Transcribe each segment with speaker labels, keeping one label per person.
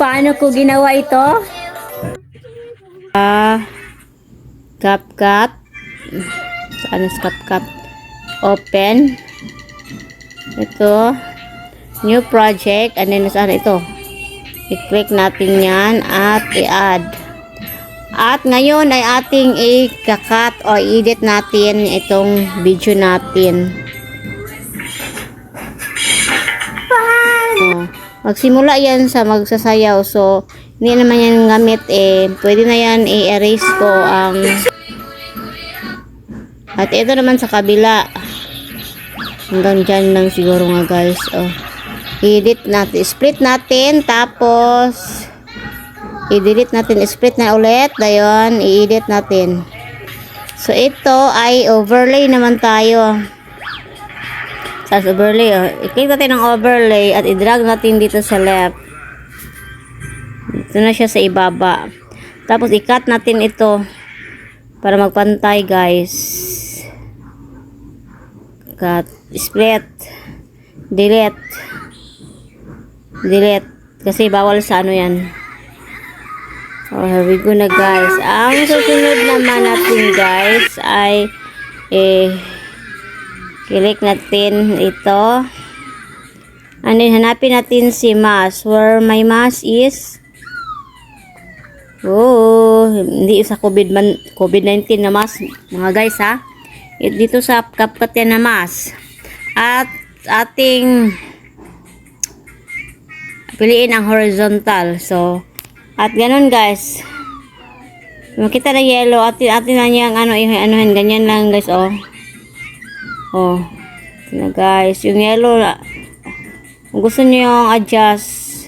Speaker 1: paano ko ginawa ito? Ah, CapCut. Saan is CapCut? Open. Ito. New project. And then, saan ito? I-click natin yan at i-add. At ngayon ay ating i-cut o edit natin itong video natin. Oh, magsimula yan sa magsasayaw. So, hindi naman yan gamit eh. Pwede na yan i-erase ko ang at ito naman sa kabila. Hanggang dyan lang siguro nga guys. Oh. Edit natin. Split natin. Tapos, i-delete natin. Split na ulit. Dayon, i-edit natin. So, ito ay overlay naman tayo. Sa overlay, oh. I-click natin ang overlay at i-drag natin dito sa left. Dito na siya sa ibaba. Tapos, i-cut natin ito para magpantay, guys. Cut. Split. Delete. Delete. Kasi bawal sa ano yan. Oh, here we go na guys. Ang susunod naman natin guys ay eh click natin ito. And then hanapin natin si mask. Where my mask is Oh, hindi sa COVID man COVID-19 na mask mga guys ha. Eh, Dito sa CapCut yan na mask. At ating piliin ang horizontal. So, at ganun guys. Makita na yellow. Atin, atin na niyang ano, anuhin. Ganyan lang guys, oh. Oh. Ito na guys. Yung yellow, na- kung gusto niyo yung adjust,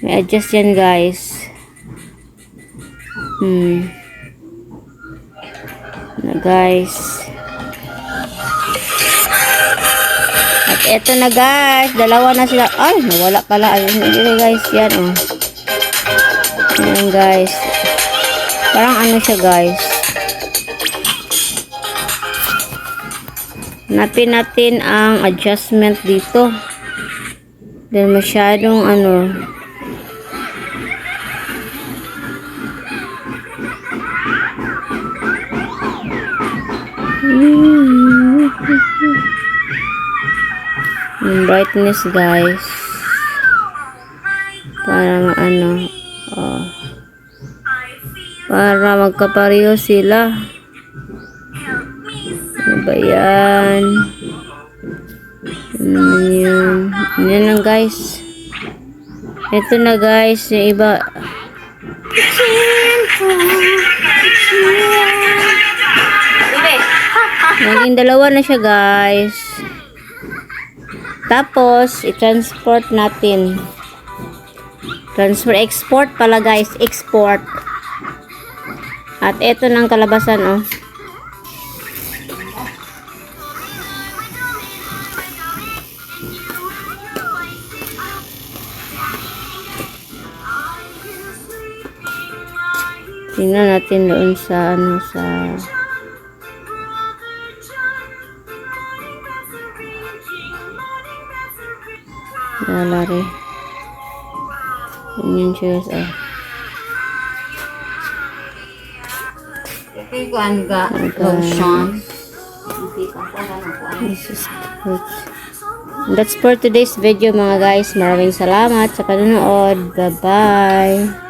Speaker 1: may adjust yan guys. Hmm. Na guys. At eto na guys, dalawa na sila. Ay, nawala pala. Ayun, na guys, yan oh. Yan guys. Parang ano siya guys. Napin natin ang adjustment dito. Dahil masyadong ano. Yung brightness guys. Para ano. Oh. Para magkapareho sila. Ano ba yan? Ano naman yun? Yan lang guys. Ito na guys. Yung iba. Naging dalawa na siya guys. Tapos, i-transport natin. Transfer export pala guys. Export. At ito ng kalabasan oh. Tingnan natin doon sa ano sa gallery. Yun siya guys oh.
Speaker 2: Kuan ga lotion.
Speaker 1: That's for today's video mga guys. Maraming salamat sa panonood. Bye-bye.